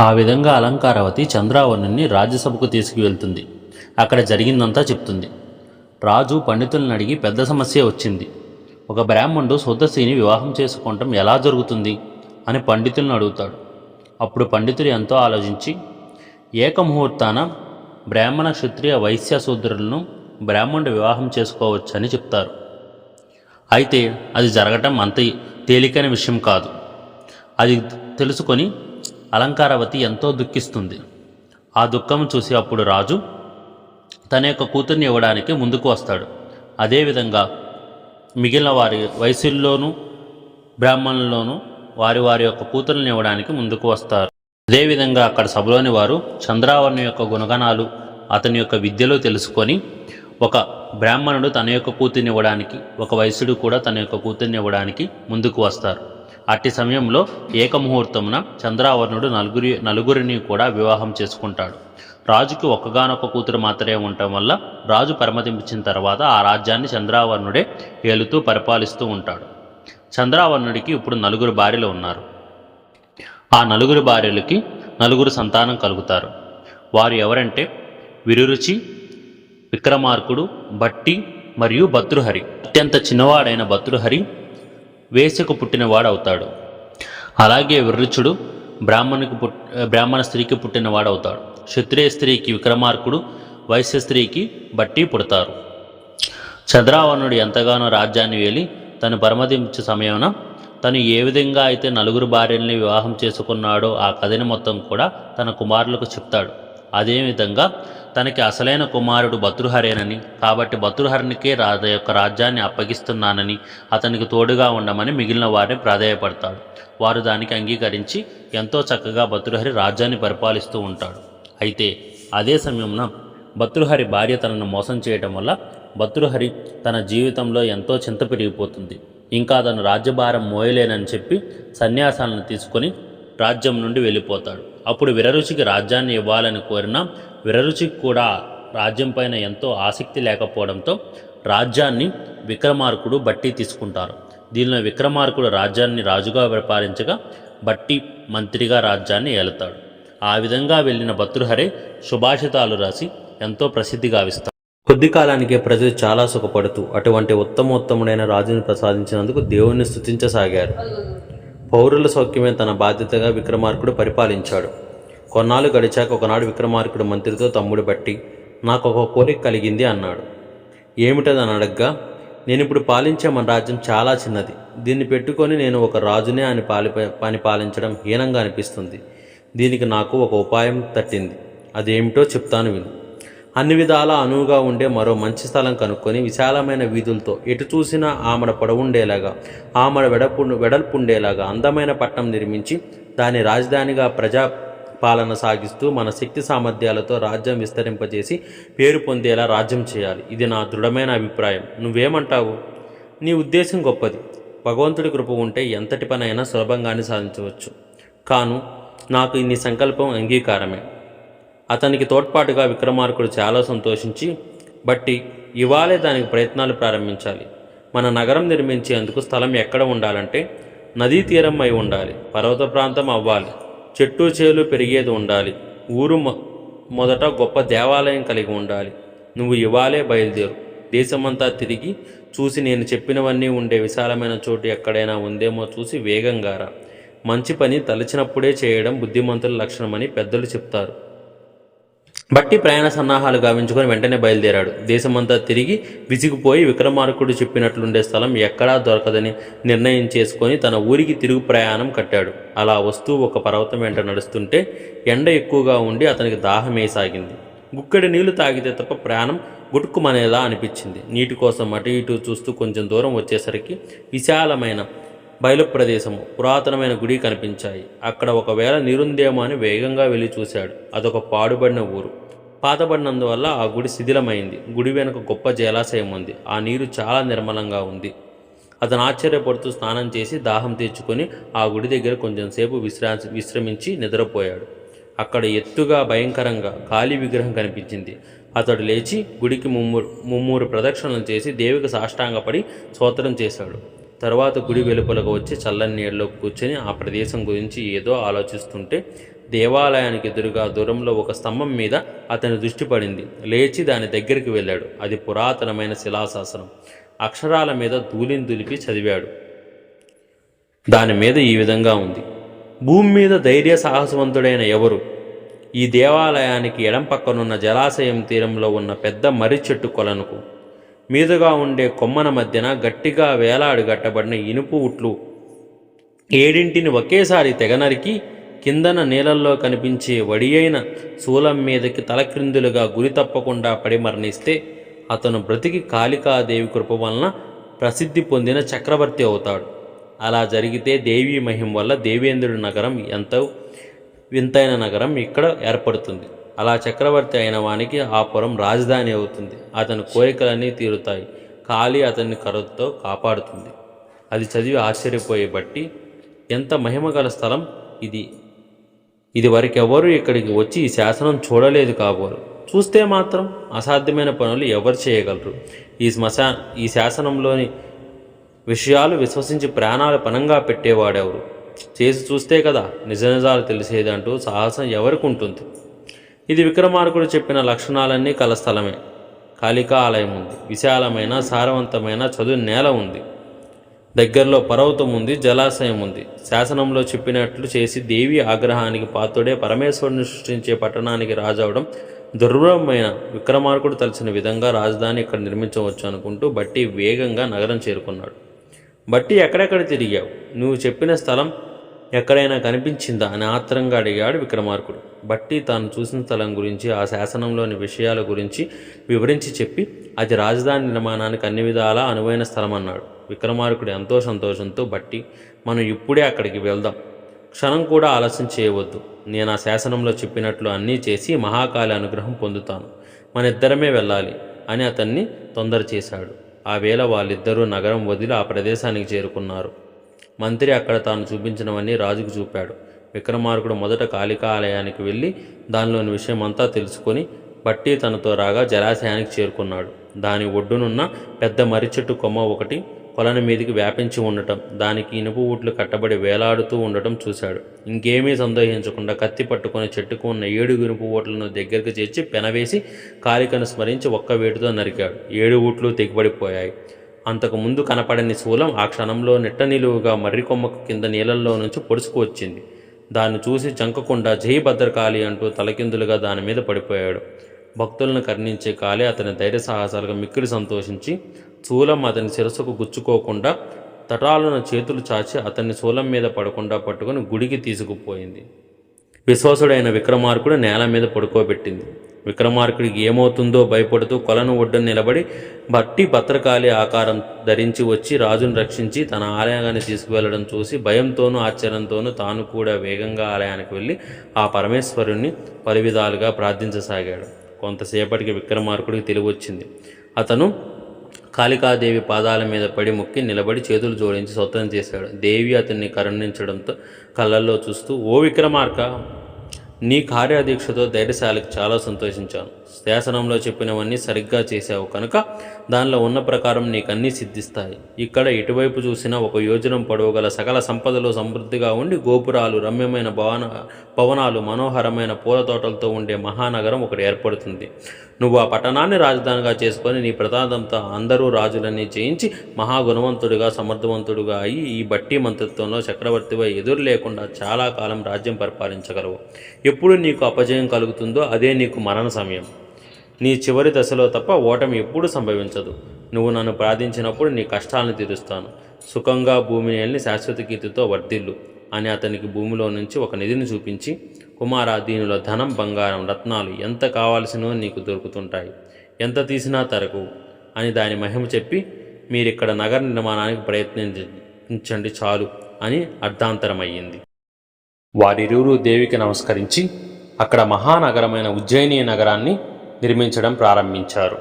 ఆ విధంగా అలంకారవతి చంద్రావర్ణుని రాజ్యసభకు తీసుకువెళ్తుంది. అక్కడ జరిగిందంతా చెప్తుంది. రాజు పండితులను అడిగి పెద్ద సమస్య వచ్చింది. ఒక బ్రాహ్మణుడు శుద్ధశ్రీని వివాహం చేసుకోవటం ఎలా జరుగుతుంది? అని పండితులను అడుగుతాడు. అప్పుడు పండితులు ఎంతో ఆలోచించి ఏకముహూర్తాన బ్రాహ్మణ క్షత్రియ వైశ్య శూద్రులను బ్రాహ్మణుడు వివాహం చేసుకోవచ్చని చెప్తారు. అయితే అది జరగటం అంత తేలికైన విషయం కాదు. అది తెలుసుకొని అలంకారవతి ఎంతో దుఃఖిస్తుంది. ఆ దుఃఖం చూసి అప్పుడు రాజు తన యొక్క కూతుర్ని ఇవ్వడానికి ముందుకు వస్తాడు. అదేవిధంగా మిగిలిన వారి వయసుల్లోనూ బ్రాహ్మణుల్లోనూ వారి వారి యొక్క కూతుర్ని ఇవ్వడానికి ముందుకు వస్తారు. అదేవిధంగా అక్కడ సభలోని వారు చంద్రావర్ణ యొక్క గుణగణాలు అతని యొక్క విద్యలో తెలుసుకొని ఒక బ్రాహ్మణుడు తన యొక్క కూతుర్ని ఇవ్వడానికి ఒక వయసుడు కూడా తన యొక్క కూతుర్ని ఇవ్వడానికి ముందుకు వస్తారు. అట్టి సమయంలో ఏకముహూర్తమున చంద్రావర్ణుడు నలుగురి నలుగురిని కూడా వివాహం చేసుకుంటాడు. రాజుకి ఒక్కగానొక్క కూతురు మాత్రమే ఉండటం వల్ల రాజు పరిమతించిన తర్వాత ఆ రాజ్యాన్ని చంద్రావర్ణుడే ఏలుతూ పరిపాలిస్తూ ఉంటాడు. చంద్రావర్ణుడికి ఇప్పుడు నలుగురు భార్యలు ఉన్నారు. ఆ నలుగురు భార్యలకి నలుగురు సంతానం కలుగుతారు. వారు ఎవరంటే విరురుచి విక్రమార్కుడు భట్టి మరియు భద్రుహరి అత్యంత చిన్నవాడైన భద్రుహరి వేసకు పుట్టినవాడవుతాడు. అలాగే విరుచుడు బ్రాహ్మణునికి పుట్ బ్రాహ్మణ స్త్రీకి పుట్టినవాడవుతాడు. క్షత్రియ స్త్రీకి విక్రమార్కుడు వైశ్య స్త్రీకి బట్టి పుడతారు. చంద్రావణుడు ఎంతగానో రాజ్యాన్ని వేలి తను పరమదించే సమయమున తను ఏ విధంగా అయితే నలుగురు భార్యల్ని వివాహం చేసుకున్నాడో ఆ కథని మొత్తం కూడా తన కుమారులకు చెప్తాడు. అదే విధంగా తనకి అసలైన కుమారుడు భతృహరేనని కాబట్టి భతృహరునికే రాజ యొక్క రాజ్యాన్ని అప్పగిస్తున్నానని అతనికి తోడుగా ఉండమని మిగిలిన వారిని ప్రాధాయపడతాడు. వారు దానికి అంగీకరించి ఎంతో చక్కగా భతృహరి రాజ్యాన్ని పరిపాలిస్తూ ఉంటాడు. అయితే అదే సమయంలో భతృహరి భార్య తనను మోసం చేయటం వల్ల భతృహరి తన జీవితంలో ఎంతో చింత పెరిగిపోతుంది. ఇంకా తను రాజ్యభారం మోయలేనని చెప్పి సన్యాసాలను తీసుకొని రాజ్యం నుండి వెళ్ళిపోతాడు. అప్పుడు విరరుచికి రాజ్యాన్ని ఇవ్వాలని కోరినా విరరుచికి కూడా రాజ్యం పైన ఎంతో ఆసక్తి లేకపోవడంతో రాజ్యాన్ని విక్రమార్కుడు బట్టి తీసుకుంటారు. దీనిలో విక్రమార్కుడు రాజ్యాన్ని రాజుగా పరిపాలించగా బట్టి మంత్రిగా రాజ్యాన్ని ఏలుతాడు. ఆ విధంగా వెళ్ళిన భతృహరే సుభాషితాలు రాసి ఎంతో ప్రసిద్ధి గావిస్తాడు కొద్ది కాలానికే ప్రజలు చాలా సుఖపడుతూ అటువంటి ఉత్తమోత్తముడైన రాజుని ప్రసాదించినందుకు దేవుణ్ణి స్థుతించసాగారు పౌరుల సౌఖ్యమే తన బాధ్యతగా విక్రమార్కుడు పరిపాలించాడు. కొన్నాళ్ళు గడిచాక ఒకనాడు విక్రమార్కుడు మంత్రితో తమ్ముడు బట్టి నాకు ఒక కోరిక కలిగింది అన్నాడు. ఏమిటదని అడగ్గా నేను ఇప్పుడు పాలించే మన రాజ్యం చాలా చిన్నది. దీన్ని పెట్టుకొని నేను ఒక రాజునే అని పాలి పని పాలించడం హీనంగా అనిపిస్తుంది. దీనికి నాకు ఒక ఉపాయం తట్టింది. అదేమిటో చెప్తాను విను. అన్ని విధాలా అనువుగా ఉండే మరో మంచి స్థలం కనుక్కొని విశాలమైన వీధులతో ఎటు చూసినా ఆమడ పొడవుండేలాగా ఆమడ వెడపు వెడల్పుండేలాగా అందమైన పట్టణం నిర్మించి దాని రాజధానిగా ప్రజా పాలన సాగిస్తూ మన శక్తి సామర్థ్యాలతో రాజ్యం విస్తరింపజేసి పేరు పొందేలా రాజ్యం చేయాలి. ఇది నా దృఢమైన అభిప్రాయం. నువ్వేమంటావు? నీ ఉద్దేశం గొప్పది. భగవంతుడి కృప ఉంటే ఎంతటి పనైనా సులభంగానే సాధించవచ్చు. కాను నాకు నీ సంకల్పం అంగీకారమే. అతనికి తోడ్పాటుగా విక్రమార్కుడు చాలా సంతోషించి బట్టి ఇవాళే దానికి ప్రయత్నాలు ప్రారంభించాలి. మన నగరం నిర్మించేందుకు స్థలం ఎక్కడ ఉండాలంటే నదీ తీరం అయి ఉండాలి. పర్వత ప్రాంతం అవ్వాలి. చెట్టు చేలు పెరిగేది ఉండాలి. ఊరు మొదట గొప్ప దేవాలయం కలిగి ఉండాలి. నువ్వు ఇవాళే బయలుదేరు. దేశమంతా తిరిగి చూసి నేను చెప్పినవన్నీ ఉండే విశాలమైన చోటు ఎక్కడైనా ఉందేమో చూసి వేగంగా రా మంచి పని తలచినప్పుడే చేయడం బుద్ధిమంతుల లక్షణమని పెద్దలు చెప్తారు. బట్టి ప్రయాణ సన్నాహాలు గావించుకొని వెంటనే బయలుదేరాడు. దేశమంతా తిరిగి విసిగిపోయి విక్రమార్కుడు చెప్పినట్లుండే స్థలం ఎక్కడా దొరకదని నిర్ణయం చేసుకొని తన ఊరికి తిరుగు ప్రయాణం కట్టాడు. అలా వస్తూ ఒక పర్వతం వెంట నడుస్తుంటే ఎండ ఎక్కువగా ఉండి అతనికి దాహమేసాగింది గుక్కడి నీళ్ళు తాగితే తప్ప ప్రాణం గుటుక్కుమనేలా అనిపించింది. నీటి కోసం అటు ఇటు చూస్తూ కొంచెం దూరం వచ్చేసరికి విశాలమైన బయలు ప్రదేశము పురాతనమైన గుడి కనిపించాయి. అక్కడ ఒకవేళ నీరుందేమో అని వేగంగా వెళ్ళి చూశాడు. అదొక పాడుబడిన ఊరు. పాతబడినందువల్ల ఆ గుడి శిథిలమైంది. గుడి వెనుక గొప్ప జలాశయం ఉంది. ఆ నీరు చాలా నిర్మలంగా ఉంది. అతను ఆశ్చర్యపడుతూ స్నానం చేసి దాహం తీర్చుకొని ఆ గుడి దగ్గర కొంచెం సేపు విశ్రా విశ్రమించి నిద్రపోయాడు. అక్కడ ఎత్తుగా భయంకరంగా కాళీ విగ్రహం కనిపించింది. అతడు లేచి గుడికి ముమ్మూరు ముమ్మూరు ప్రదక్షిణలు చేసి దేవికి సాష్టాంగపడి స్తోత్రం చేశాడు. తర్వాత గుడి వెలుపలకు వచ్చి చల్లని నీళ్ళలో కూర్చొని ఆ ప్రదేశం గురించి ఏదో ఆలోచిస్తుంటే దేవాలయానికి ఎదురుగా దూరంలో ఒక స్తంభం మీద అతని దృష్టి పడింది. లేచి దాని దగ్గరికి వెళ్ళాడు. అది పురాతనమైన శిలాశాసనం. అక్షరాల మీద ధూళిని దులిపి చదివాడు. దాని మీద ఈ విధంగా ఉంది. భూమి మీద ధైర్య సాహసవంతుడైన ఎవరు? ఈ దేవాలయానికి ఎడం పక్కనున్న జలాశయం తీరంలో ఉన్న పెద్ద మర్రి చెట్టు కొలనుకు. మీదుగా ఉండే కొమ్మన మధ్యన గట్టిగా వేలాడుగట్టబడిన ఇనుపు ఉట్లు. ఏడింటిని ఒకేసారి తెగనరికి కిందన నీళ్ళల్లో కనిపించే వడియైన శూలం మీదకి తలక్రిందులుగా గురి తప్పకుండా పడి మరణిస్తే అతను బ్రతికి కాళికాదేవి కృప వలన ప్రసిద్ధి పొందిన చక్రవర్తి అవుతాడు. అలా జరిగితే దేవీ మహిం వల్ల దేవేంద్రుడి నగరం ఎంతో వింతైన నగరం ఇక్కడ ఏర్పడుతుంది. అలా చక్రవర్తి అయిన వానికి ఆ పురం రాజధాని అవుతుంది. అతని కోరికలన్నీ తీరుతాయి. కాళీ అతన్ని కరుతో కాపాడుతుంది. అది చదివి ఆశ్చర్యపోయే బట్టి ఎంత మహిమ గల స్థలం ఇది. ఇది వరకెవరూ ఇక్కడికి వచ్చి ఈ శాసనం చూడలేదు కాబోలు. చూస్తే మాత్రం అసాధ్యమైన పనులు ఎవరు చేయగలరు? ఈ శ్మశా ఈ శాసనంలోని విషయాలు విశ్వసించి ప్రాణాలు పనంగా పెట్టేవాడెవరు? చేసి చూస్తే కదా నిజ నిజాలు తెలిసేదంటూ సాహసం ఎవరికి ఉంటుంది? ఇది విక్రమార్కుడు చెప్పిన లక్షణాలన్నీ కల స్థలమే. కాళికా ఆలయం ఉంది. విశాలమైన సారవంతమైన చదువు నేల ఉంది. దగ్గరలో పర్వతం ఉంది జలాశయం ఉంది. శాసనంలో చెప్పినట్లు చేసి దేవి ఆగ్రహానికి పాత్రుడే పరమేశ్వరుని సృష్టించే పట్టణానికి రాజవడం దుర్భరమైన. విక్రమార్కుడు తలచిన విధంగా రాజధాని ఇక్కడ నిర్మించవచ్చు అనుకుంటూ బట్టి వేగంగా నగరం చేరుకున్నాడు. బట్టి ఎక్కడెక్కడ తిరిగావు? నువ్వు చెప్పిన స్థలం ఎక్కడైనా కనిపించిందా అని ఆత్రంగా అడిగాడు విక్రమార్కుడు. బట్టి తాను చూసిన స్థలం గురించి ఆ శాసనంలోని విషయాల గురించి వివరించి చెప్పి అది రాజధాని నిర్మాణానికి అన్ని విధాలా అనువైన స్థలం అన్నాడు విక్రమార్కుడు ఎంతో సంతోషంతో బట్టి మనం ఇప్పుడే అక్కడికి వెళ్దాం. క్షణం కూడా ఆలస్యం చేయవద్దు. నేను ఆ శాసనంలో చెప్పినట్లు అన్నీ చేసి మహాకాళి అనుగ్రహం పొందుతాను. మన ఇద్దరమే వెళ్ళాలి అని అతన్ని తొందర చేశాడు ఆ వేళ వాళ్ళిద్దరూ నగరం వదిలి ఆ ప్రదేశానికి చేరుకున్నారు. మంత్రి అక్కడ తాను చూపించినవన్నీ రాజుకు చూపాడు. విక్రమార్కుడు మొదట కాళికా ఆలయానికి వెళ్ళి దానిలోని విషయం అంతా తెలుసుకొని బట్టి తనతో రాగా జలాశయానికి చేరుకున్నాడు. దాని ఒడ్డునున్న పెద్ద మర్రి చెట్టు కొమ్మ ఒకటి కొలను మీదికి వ్యాపించి ఉండటం దానికి ఇనుపు ఊట్లు కట్టబడి వేలాడుతూ ఉండటం చూశాడు. ఇంకేమీ సందేహించకుండా కత్తి పట్టుకుని చెట్టుకు ఉన్న ఏడు ఇనుపు ఊట్లను దగ్గరికి చేర్చి పెనవేసి కాలికను స్మరించి ఒక్క వేటుతో నరికాడు. ఏడు ఊట్లు తెగిపడిపోయాయి. అంతకు ముందు కనపడని శూలం ఆ క్షణంలో నిట్ట నిలువుగా మర్రి కింద నీళ్ళల్లో నుంచి పొడుచుకు వచ్చింది. దాన్ని చూసి చంకకుండా జై భద్రకాళి అంటూ తలకిందులుగా దాని మీద పడిపోయాడు. భక్తులను కర్ణించే కాళి అతని ధైర్య సాహసాలుగా మిక్కిలి సంతోషించి శూలం అతని శిరస్సుకు గుచ్చుకోకుండా తటాలను చేతులు చాచి అతన్ని శూలం మీద పడకుండా పట్టుకొని గుడికి తీసుకుపోయింది. విశ్వాసుడైన విక్రమార్కుడు నేల మీద పడుకోబెట్టింది. విక్రమార్కుడికి ఏమవుతుందో భయపడుతూ కొలను ఒడ్డున నిలబడి బట్టి భద్రకాళి ఆకారం ధరించి వచ్చి రాజును రక్షించి తన ఆలయాన్ని తీసుకువెళ్ళడం చూసి భయంతోనూ ఆశ్చర్యంతోనూ తాను కూడా వేగంగా ఆలయానికి వెళ్ళి ఆ పరమేశ్వరుణ్ణి పలు విధాలుగా ప్రార్థించసాగాడు. కొంతసేపటికి విక్రమార్కుడికి తెలివి వచ్చింది. అతను కాళికాదేవి పాదాల మీద పడి మొక్కి నిలబడి చేతులు జోడించి స్వతంత్రం చేశాడు. దేవి అతన్ని కరుణించడంతో కళ్ళల్లో చూస్తూ ఓ విక్రమార్క నీ కార్యాదీక్షతో ధైర్యశాలకు చాలా సంతోషించాను. శాసనంలో చెప్పినవన్నీ సరిగ్గా చేశావు కనుక దానిలో ఉన్న ప్రకారం నీకు సిద్ధిస్తాయి. ఇక్కడ ఎటువైపు చూసినా ఒక యోజనం పొడవుగల సకల సంపదలు సమృద్ధిగా ఉండి గోపురాలు రమ్యమైన భవన భవనాలు మనోహరమైన పూల తోటలతో ఉండే మహానగరం ఒకటి ఏర్పడుతుంది. నువ్వు ఆ పట్టణాన్ని రాజధానిగా చేసుకొని నీ ప్రతాదంతో అందరూ రాజులన్నీ జయించి మహాగుణవంతుడిగా సమర్థవంతుడిగా అయి ఈ బట్టి మంత్రిత్వంలో చక్రవర్తిపై ఎదురు లేకుండా చాలా కాలం రాజ్యం పరిపాలించగలవు. ఎప్పుడు నీకు అపజయం కలుగుతుందో అదే నీకు మరణ సమయం. నీ చివరి దశలో తప్ప ఓటమి ఎప్పుడూ సంభవించదు. నువ్వు నన్ను ప్రార్థించినప్పుడు నీ కష్టాలను తీరుస్తాను. సుఖంగా భూమిని వెళ్ళి శాశ్వత కీర్తితో వర్ధిల్లు అని అతనికి భూమిలో నుంచి ఒక నిధిని చూపించి కుమారా దీనిలో ధనం బంగారం రత్నాలు ఎంత కావాల్సినో నీకు దొరుకుతుంటాయి. ఎంత తీసినా తరకు అని దాని మహిమ చెప్పి మీరిక్కడ నగర నిర్మాణానికి ప్రయత్నించండి చాలు అని అర్ధాంతరమయ్యింది. వారిరువురు దేవికి నమస్కరించి అక్కడ మహానగరమైన ఉజ్జయిని నగరాన్ని నిర్మించడం ప్రారంభించారు.